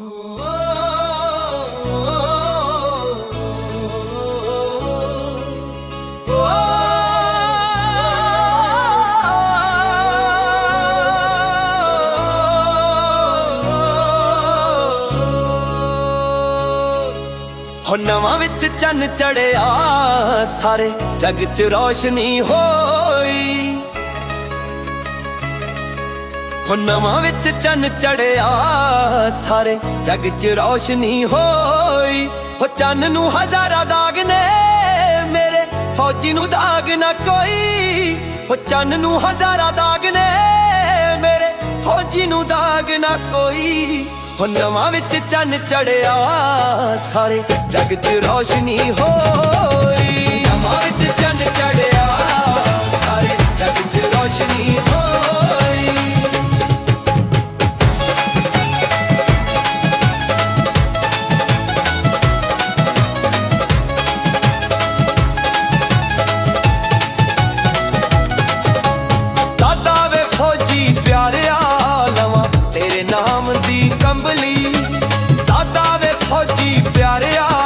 ਹੋ ਨਵਾਂ ਵਿੱਚ ਚੰਨ ਚੜਿਆ ਸਾਰੇ ਜੱਗ 'ਚ ਰੋਸ਼ਨੀ ਹੋਈ। ਹੋ ਨਵਾਂ ਵਿੱਚ ਚੰਨ ਚੜਿਆ, ਸਾਰੇ ਜੱਗ 'ਚ ਰੋਸ਼ਨੀ ਹੋਈ। ਹੋ ਚੰਨ ਨੂੰ ਹਜ਼ਾਰਾਂ ਦਾਗ ਨੇ, ਮੇਰੇ ਫੌਜੀ ਨੂੰ ਦਾਗ ਨਾ ਕੋਈ। ਹੋ ਚੰਨ ਨੂੰ ਹਜ਼ਾਰਾਂ ਦਾਗ ਨੇ, ਮੇਰੇ ਫੌਜੀ ਨੂੰ ਦਾਗ ਨਾ ਕੋਈ। ਹੋ ਨਵਾਂ ਵਿੱਚ ਚੰਨ ਚੜਿਆ, ਸਾਰੇ ਜੱਗ 'ਚ ਰੋਸ਼ਨੀ ਹੋਈ। ਜੀ ਫੌਜੀ ਪਿਆਰਿਆ।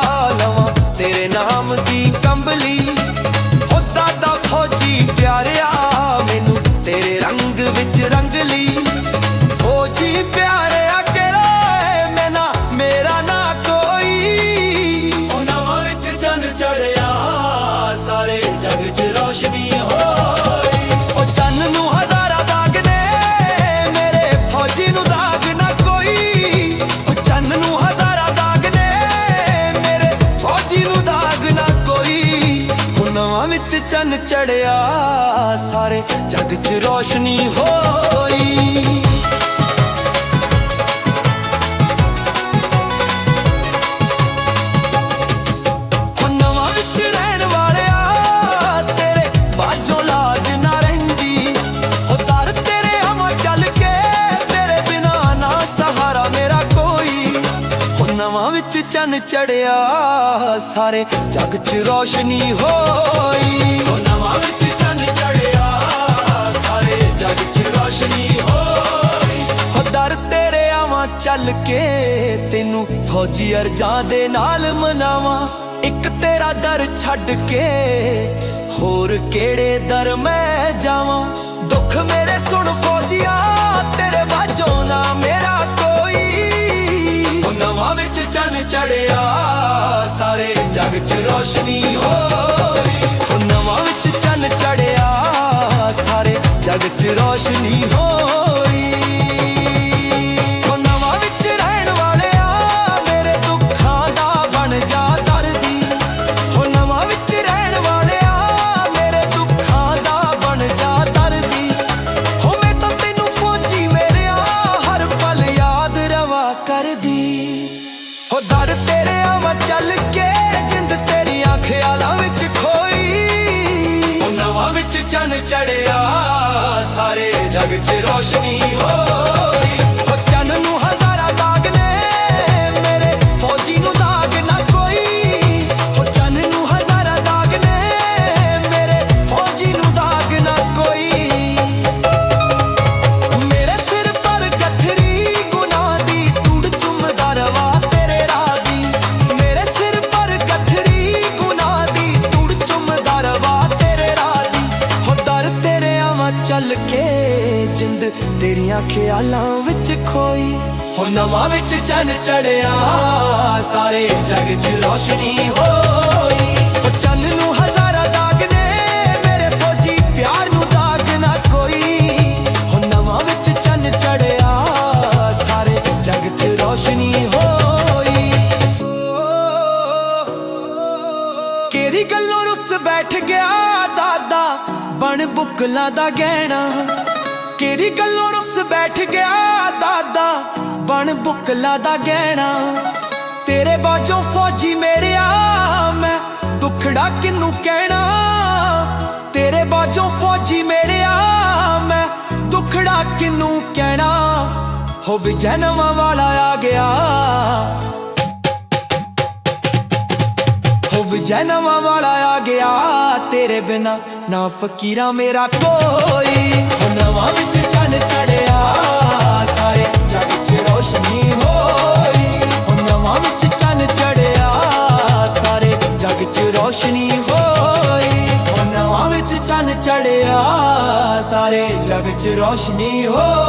ਚੜਿਆ ਸਾਰੇ ਜੱਗ 'ਚ ਰੋਸ਼ਨੀ ਹੋਈ। ਨਵਾਂ ਵਿੱਚ ਰਹਿਣ ਵਾਲਿਆ ਤੇਰੇ ਬਾਝੋਂ ਲਾਜ ਨਾ ਰਹਿੰਦੀ। ਦਰ ਤੇਰੇ ਹਮ ਚੱਲ ਕੇ ਤੇਰੇ ਬਿਨਾ ਨਾ ਸਹਾਰਾ ਮੇਰਾ ਕੋਈ। ਹੋ ਨਵਾਂ ਵਿੱਚ ਚੰਨ ਚੜਿਆ ਸਾਰੇ ਜੱਗ 'ਚ ਰੋਸ਼ਨੀ ਹੋਈ। ਚੱਲ ਕੇ ਤੈਨੂੰ ਫੌਜੀ ਅਰਜਾਂ ਦੇ ਨਾਲ ਮਨਾਵਾਂ। ਇੱਕ ਤੇਰਾ ਦਰ ਛੱਡ ਕੇ ਹੋਰ ਕਿਹੜੇ ਦਰ ਮੈਂ ਜਾਵਾਂ? ਦੁੱਖ ਮੇਰੇ ਸੁਣ ਫੌਜੀਆ, ਤੇਰੇ ਬਾਝੋਂ ਨਾ ਮੇਰਾ ਕੋਈ। ਉਹ ਨਵਾਂ ਵਿੱਚ ਚੰਨ ਚੜਿਆ ਸਾਰੇ ਜਗ 'ਚ ਰੋਸ਼ਨੀ ਹੋ ਸਾਰੇ ਰੋਸ਼ਨੀ ਹੋਈ। ਉਹ ਨਵਾਂ ਵਿੱਚ ਰਹਿਣ ਵਾਲਿਆ ਮੇਰੇ ਦੁੱਖਾਂ ਦਾ ਬਣ ਜਾ ਦਰਦੀ। ਹੋ ਨਵਾਂ ਵਿੱਚ ਰਹਿਣ ਵਾਲਿਆ ਮੇਰੇ ਦੁੱਖਾਂ ਦਾ ਬਣ ਜਾ ਦਰਦੀ। ਹੋ ਮੈਂ ਤਾਂ ਤੈਨੂੰ ਫੌਜੀ ਮੇਰਿਆ ਹਰ ਪਲ ਯਾਦ ਰਵਾ ਕਰਦੀ। ਹੋ ਦਰ ਤੇਰੇ ਆਵਾਂ ਚੱਲ ਕੇ ਸਾਰੇ ਜੱਗ 'ਚ ਰੋਸ਼ਨੀ ਹੋਈ ਚੱਲ ਕੇ ਜਿੰਦ ਤੇਰੀਆਂ ਖਿਆਲਾਂ ਵਿੱਚ ਖੋਈ। ਹੋ ਨਵਾਂ ਵਿੱਚ ਚੰਨ ਚੜਿਆ, ਸਾਰੇ ਜਗ 'ਚ ਰੋਸ਼ਨੀ ਹੋ ਬੁਕਲਾਂ ਦਾ ਗਹਿਣਾ। ਕਿਹੜੀ ਗੱਲੋਂ ਰੁੱਸ ਬੈਠ ਗਿਆ ਦਾਦਾ, ਬਣ ਬੁਕਲਾਂ ਦਾ ਗਹਿਣਾ। ਤੇਰੇ ਬਾਝੋਂ ਫੌਜੀ ਮੇਰਿਆ, ਮੈਂ ਦੁਖੜਾ ਕਿਨੂੰ ਕਹਿਣਾ? ਤੇਰੇ ਬਾਝੋਂ ਫੌਜੀ ਮੇਰਿਆ, ਮੈਂ ਦੁਖੜਾ ਕਿਨੂੰ ਕਹਿਣਾ? ਹੋ ਵਿਜੈ ਨਵਾਂ ਵਾਲਾ ਆ ਗਿਆ। ਵਿਜੈ ਨਵਾਂ ਵਾਲਾ ਆ ਗਿਆ, ਤੇਰੇ ਬਿਨਾ ਨਾ ਫਕੀਰਾ ਮੇਰਾ ਕੋਈ। ਨਵਾਂ ਵਿੱਚ ਚੰਨ ਚੜਿਆ, ਸਾਰੇ ਜਗ 'ਚ ਰੋਸ਼ਨੀ ਹੋਈ। ਨਵਾਂ ਵਿੱਚ ਚੰਨ ਚੜਿਆ, ਸਾਰੇ ਜਗ 'ਚ ਰੋਸ਼ਨੀ ਹੋਈ। ਨਵਾਂ ਵਿੱਚ ਚੰਨ ਚੜਿਆ, ਸਾਰੇ ਜਗ 'ਚ ਰੋਸ਼ਨੀ ਹੋ